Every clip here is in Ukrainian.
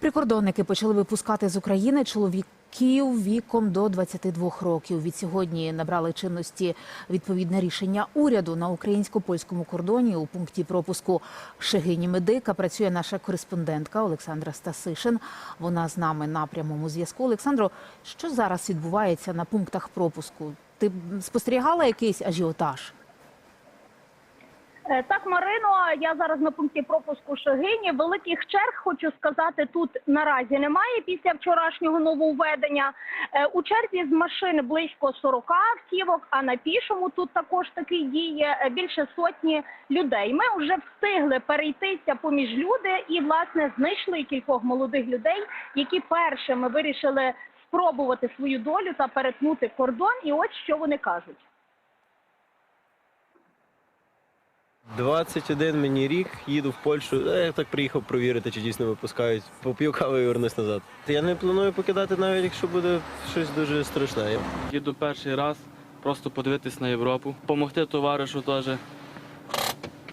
Прикордонники почали випускати з України чоловіків віком до 22 років. Від сьогодні набрали чинності відповідне рішення уряду на українсько-польському кордоні у пункті пропуску Шегині Медика. Працює наша кореспондентка Олександра Стасишин. Вона з нами на прямому зв'язку. Олександро, що зараз відбувається на пунктах пропуску? Ти спостерігала якийсь ажіотаж? Е, Так, Марино, я зараз на пункті пропуску Шегині. Великих черг хочу сказати тут наразі немає після вчорашнього нововведення. Е, У черзі з машин близько 40 автівок, а на пішому тут також таки діє е, більше сотні людей. Ми вже встигли перейтися поміж люди і власне знайшли кількох молодих людей, які першими вирішили спробувати свою долю та перетнути кордон. І ось що вони кажуть. 21 мені рік, їду в Польщу. Е, Я так приїхав провірити, чи дійсно випускають. Поп'ю кави і вернусь назад. Я не планую покидати навіть, якщо буде щось дуже страшне. Їду перший раз, просто подивитись на Європу, допомогти товаришу теж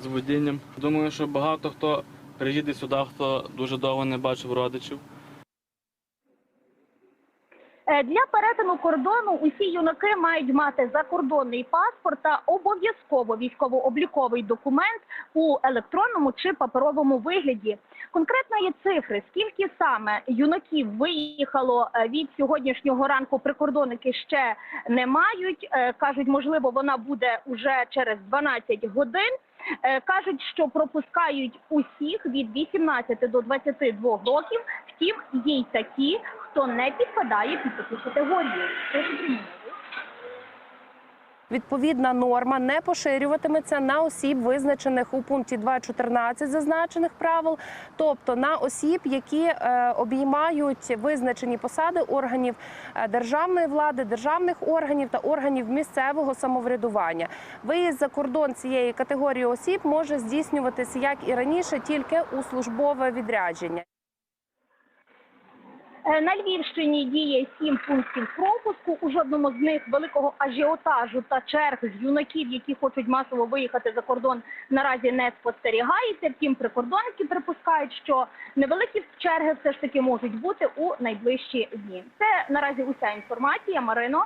з водінням. Думаю, що багато хто приїде сюди, хто дуже довго не бачив родичів. Е, Для перетину кордону усі юнаки мають мати закордонний паспорт та обов'язково військово-обліковий документ у електронному чи паперовому вигляді. Конкретної цифри, скільки саме юнаків виїхало е, від сьогоднішнього ранку, прикордонники ще не мають. Е, кажуть, можливо, вона буде уже через 12 годин. Кажуть, що пропускають усіх від 18 до 22 років. Втім, є й такі, хто не підпадає під таку категорію. Відповідна норма не поширюватиметься на осіб, визначених у пункті 2.14 зазначених правил, тобто на осіб, які е, обіймають визначені посади органів е, державної влади, державних органів та органів місцевого самоврядування. Виїзд за кордон цієї категорії осіб може здійснюватися як і раніше, тільки у службове відрядження. Е, На Львівщині діє сім пунктів пропуску. У жодному з них великого ажіотажу та черг з юнаків, які хочуть масово виїхати за кордон, наразі не спостерігається. Втім, прикордонники припускають, що невеликі черги все ж таки можуть бути у найближчі дні. Це наразі уся інформація. Марино.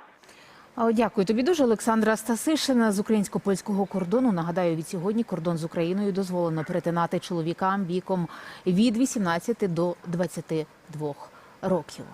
Дякую тобі дуже, Олександра Стасишина з українсько-польського кордону. Нагадаю, від сьогодні кордон з Україною дозволено перетинати чоловікам віком від 18 до 22 років.